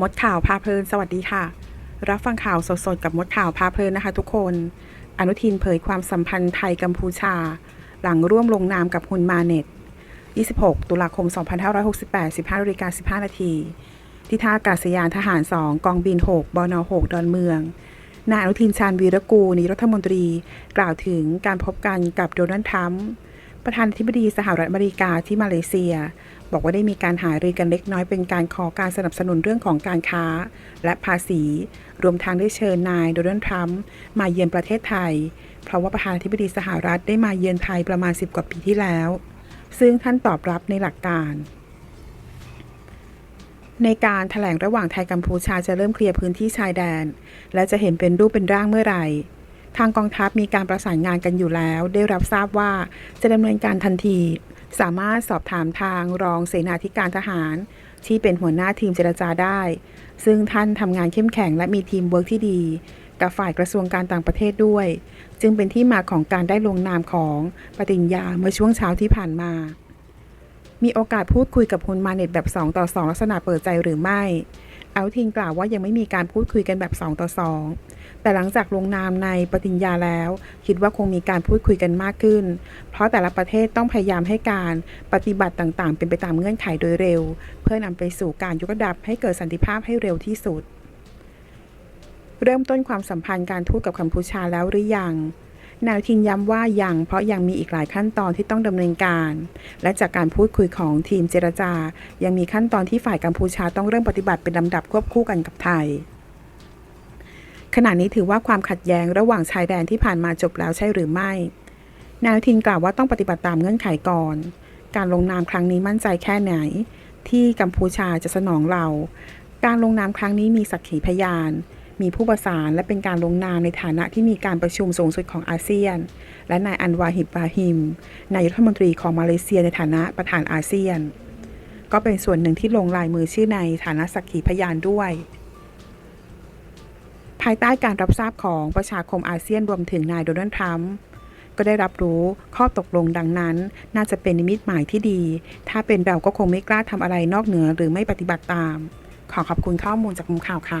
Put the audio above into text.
มดข่าวพาเพลินสวัสดีค่ะ รับฟังข่าวสดๆกับมดข่าวพาเพลินนะคะ ทุกคน อนุทินเผยความสัมพันธ์ไทยกัมพูชา หลังร่วมลงนามกับฮุนมาเน็ต 26 ตุลาคม 2568 15นาฬิกา15 นาที ที่ท่าอากาศยานทหาร 2 กองบิน 6 บน 6 ดอนเมือง นายอนุทินชาญวีรกูลนายรัฐมนตรี กล่าวถึงการพบกันกับโดนัลด์ทรัมป์ประธานาธิบดีสหรัฐอเมริกาที่มาเลเซีย บอกว่าได้มีการหารือกันเล็กน้อยเป็นการขอการสนับสนุนเรื่องของการค้า และภาษี รวมทางได้เชิญนายโดนัลด์ทรัมป์มาเยือนประเทศไทย เพราะว่าประธานาธิบดีสหรัฐได้มาเยือนไทยประมาณ 10 กว่าปีที่แล้ว ซึ่งท่านตอบรับในหลักการในการถแถลงระหว่างไทยกัมพูชาจะเริ่มเคลียร์พื้นที่ชายแดน และจะเห็นเป็นรูปเป็นร่างเมื่อไหร่ ทางกองทัพมีการประสานงานกันอยู่แล้ว ได้รับทราบว่าจะดำเนินการทันที สามารถสอบถามทางรองเสนาธิการทหาร ที่เป็นหัวหน้าทีมเจรจาได้ ซึ่งท่านทำงานเข้มแข็งและมีทีมเวิร์กที่ดี กับฝ่ายกระทรวงการต่างประเทศด้วย จึงเป็นที่มาของการได้ลงนามของปฏิญญาเมื่อช่วงเช้าที่ผ่านมามีโอกาสพูดคุยกับฮุนมาเน็ตแบบ 2 ต่อ 2 ลักษณะเปิดใจหรือไม่ เอลทินกล่าวว่ายังไม่มีการพูดคุยกันแบบ 2 ต่อ 2 แต่หลังจากลงนามในปฏิญญาแล้ว คิดว่าคงมีการพูดคุยกันมากขึ้น เพราะแต่ละประเทศต้องพยายามให้การปฏิบัติต่างๆ เป็นไปตามเงื่อนไขโดยเร็ว เพื่อนำไปสู่การยกระดับให้เกิดสันติภาพให้เร็วที่สุด เริ่มต้นความสัมพันธ์การทูตกับกัมพูชาแล้วหรือยัง นายทินย้ำว่ายังเพราะยังมีอีกหลายขั้นตอนที่ต้องดำเนินการ และจากการพูดคุยของทีมเจรจา ยังมีขั้นตอนที่ฝ่ายกัมพูชาต้องเริ่มปฏิบัติเป็นลำดับควบคู่กันกับไทยขณะนี้ถือว่าความขัดแย้งระหว่างชายแดนที่ผ่านมาจบแล้วใช่หรือไม่ นายทินกล่าวว่าต้องปฏิบัติตามเงื่อนไขก่อน การลงนามครั้งนี้มั่นใจแค่ไหน ที่กัมพูชาจะสนองเรา การลงนามครั้งนี้มีสักขีพยาน มีผู้ประสานและเป็นการลงนามในฐานะที่มีการประชุมสูงสุดของอาเซียน และนายอันวาฮิบบาฮิม นายรัฐมนตรีของมาเลเซียในฐานะประธานอาเซียน ก็เป็นส่วนหนึ่งที่ลงลายมือชื่อในฐานะสักขีพยานด้วย ภายใต้การรับทราบของประชาคมอาเซียนรวมถึงนายโดนัลด์ทรัมป์ก็ได้รับรู้ข้อตกลงดังนั้น น่าจะเป็นนิมิตหมายที่ดี ถ้าเป็นเราก็คงไม่กล้าทำอะไรนอกเหนือหรือไม่ปฏิบัติตาม ขอขอบคุณข้อมูลจากมุมข่าวค่ะ